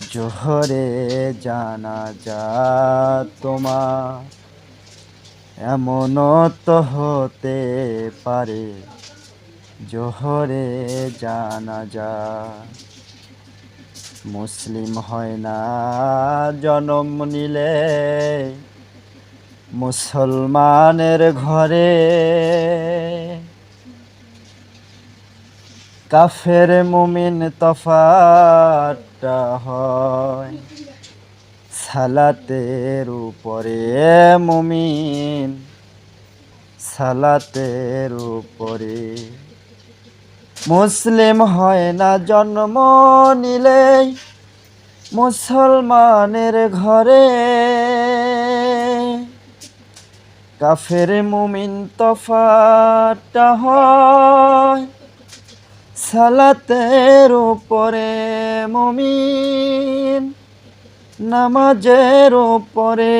জোহরে জানা যা তোমার। এমন তো হতে পারে, জোহরে জানা যা মুসলিম হয় না, জনম নিলে মুসলমানের ঘরে। কাফের মুমিন তফাটা হয়? সালাতের উপরে মুমিন, সালাতের উপরে। মুসলিম হয় না জন্ম নিলেই মুসলমানের ঘরে। কাফের মুমিন তফাটা হয়। সালাতের উপরে মমিন নামাজের উপরে